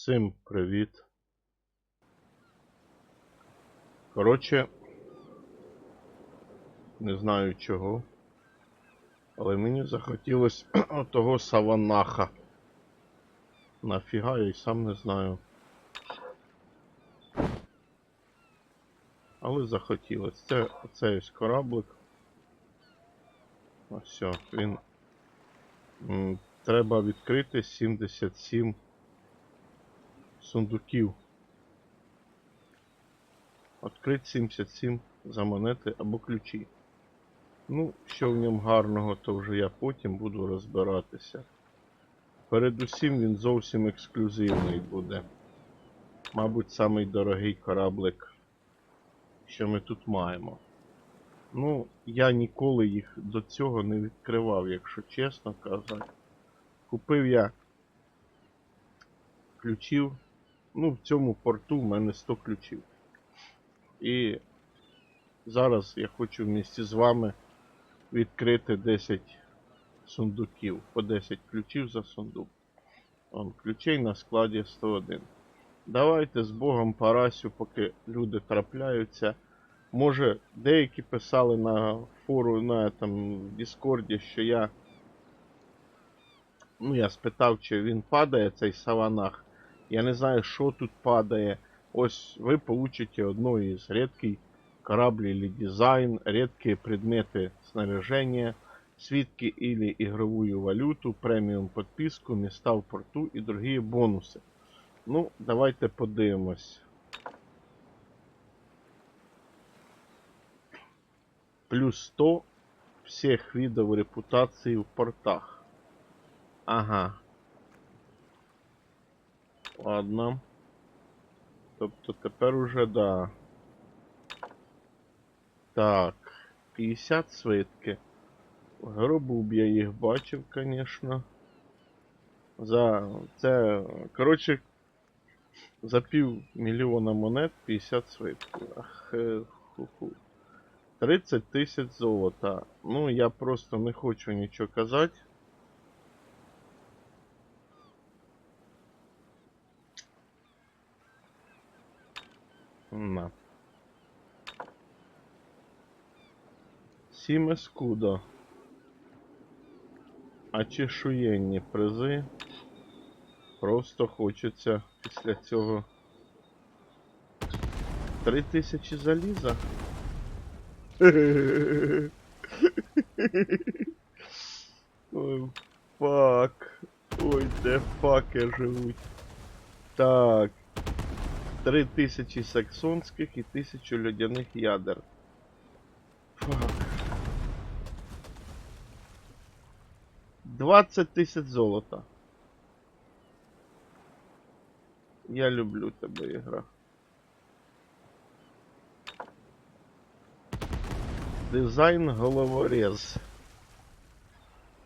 Всім привіт. Коротше, не знаю чого, але мені захотілося того саванаха. Нафіга я й сам не знаю. Але захотілося. Це оцей кораблик. Ось він. Треба відкрити 77 сундуків. Открити 77 за монети або ключі. Ну, що в ньому гарного, то вже я потім буду розбиратися. Передусім він зовсім ексклюзивний буде. Мабуть, самий дорогий кораблик, що ми тут маємо. Ну, я ніколи їх до цього не відкривав, якщо чесно казати. Купив я ключів. Ну, в цьому порту в мене 100 ключів. І зараз я хочу вместе з вами відкрити 10 сундуків. По 10 ключів за сундук. Он, ключей на складі 101. Давайте з Богом Парасю, поки люди трапляються. Може, деякі писали на фору на там, в Діскорді, що я. Ну, я спитав, чи він падає, цей саванах. Я не знаю, що тут падає. Ось ви получите одно из редкий корабль или дизайн, редкие предметы снаряжения, свитки или игровую валюту, преміум подписку, места в порту і другие бонуси. Ну, давайте подивимось. Плюс 100 всех видов репутации в портах. Ага. Ладно. Тобто тепер уже да. Так. 50 свитки. В гробу б я їх бачив, звісно. За це. Коротше. За пів мільйона монет 50 свитків. Ах, е, ху-ху. 30 тисяч золота. Ну, я просто не хочу нічого казати. На. Сім ескудо. А чешуєнні призи. Просто хочеться після цього. Три тисячі заліза. Ой, фак. Ой, де факи живуть. Так. Три тисячі саксонських і тисячу льодяних ядер. Фак. 20 тисяч золота. Я люблю тебе, ігра. Дизайн головорез.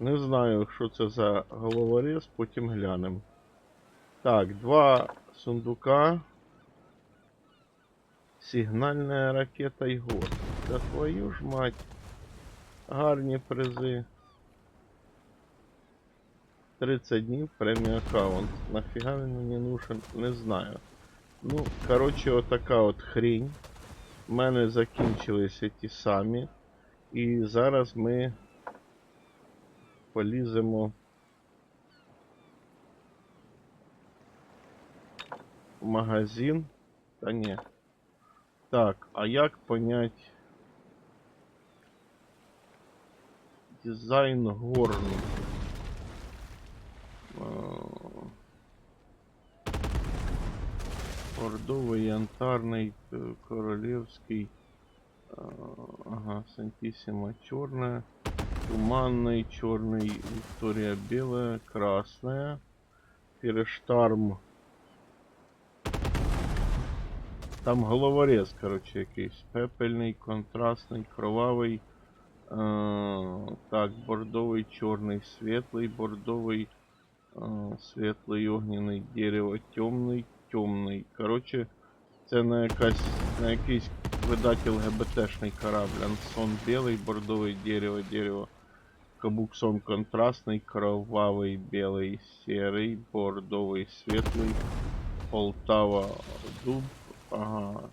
Не знаю, що це за головорез, потім глянем. Так, два сундука. Сигнальная ракета Ігор. Да твою ж мать. Гарні призи. 30 днів премія аккаунт. Нафіга він мені нужен, не знаю. Ну, короче, отака от хрінь. У мене закінчилися ті самі. І зараз ми поліземо в магазин. Та ні. Так, а як понять дизайн горн? Бордовий, янтарний, е, королевський. Ага, Сантиссимо черная. Туманный, черный, Виктория белая, красная. Фірештарм. Там головорез, короче, якийсь. Пепельний, контрастний, кровавий. Е, так, бордовий, чорний, світлий, бордовий, е, світлий, огняний, дерево, темний, темний. Короче, це на якась на якийсь видатель ГБТшний корабль. Ансон белый, бордовый, дерево, дерево. Кабуксон контрастный, кровавый, белый, серый, бордовый, светлый. Полтава дуб. Ага.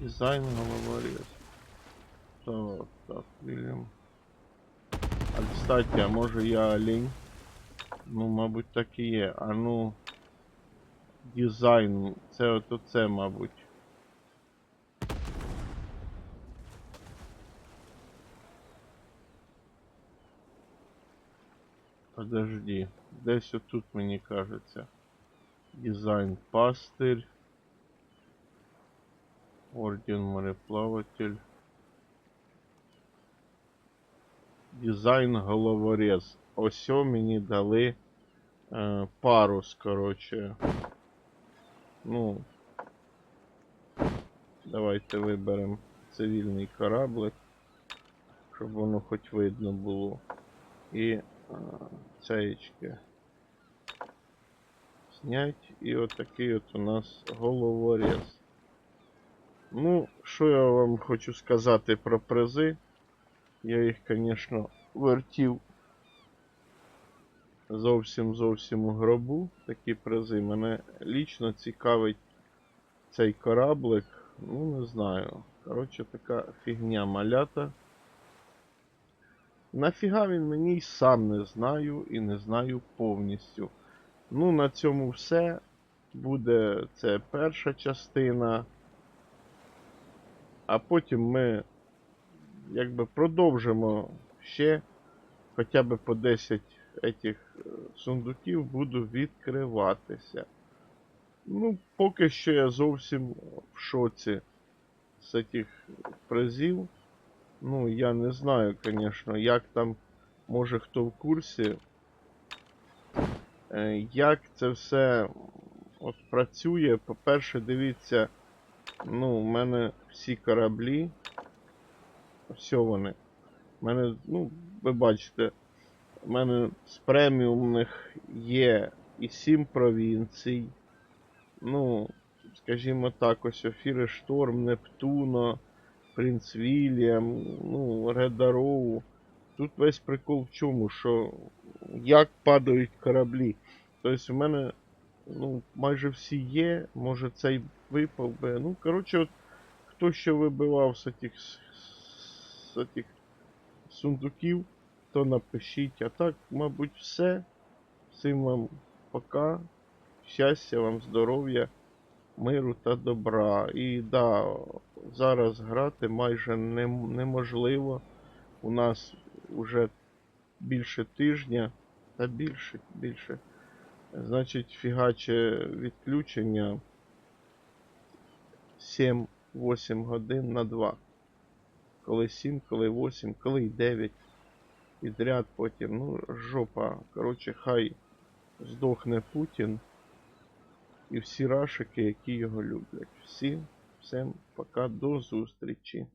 Дизайн головорез. Так, так, Вільям. А кстати, а може я олень? Ну, мабуть, так і є. А ну. Дизайн. Це от оце, мабуть. Подожди. Десь отут мені кажеться. Дизайн пастир. Орден мореплаватель. Дизайн головорез. Ось мені дали е, парус, короче. Ну. Давайте виберемо цивільний кораблик, щоб воно хоч видно було. І е, цеєчки. Снять. І отакий от у нас головорез. Ну, що я вам хочу сказати про призи. Я їх, звісно, вертів зовсім зовсім у гробу. Такі призи. Мене лічно цікавить цей кораблик. Ну, не знаю. Коротше, така фігня малята. Нафіга він мені й сам не знаю і не знаю повністю. Ну, на цьому все. Буде це перша частина. А потім ми якби продовжимо ще хоча б по 10 етих е, сундуків буду відкриватися. Ну, поки що я зовсім в шоці з цих призів. Ну, я не знаю, звісно, як там, може хто в курсі, е, як це все от працює. По-перше, дивіться, ну, у мене всі кораблі. Все вони. У мене, ну, ви бачите, у мене з преміумних є і 7 провінцій. Ну, скажімо так, ось Офіри Шторм, Нептуно, Принц Вільям, ну, Редароу. Тут весь прикол в чому, що як падають кораблі. Тобто у мене ну, майже всі є, може цей випав би. Ну, коротше, от, хто ще вибивав з цих сундуків, то напишіть. А так, мабуть, все. Всім вам пока. Щастя вам, здоров'я, миру та добра. І да, зараз грати майже неможливо. У нас вже більше тижня, та більше, більше. Значить, фігаче відключення 7-8 годин на 2. Коли 7, коли 8, коли й 9. Підряд потім. Ну, жопа. Коротше, хай здохне Путін і всі рашики, які його люблять. Всім, всім пока, до зустрічі.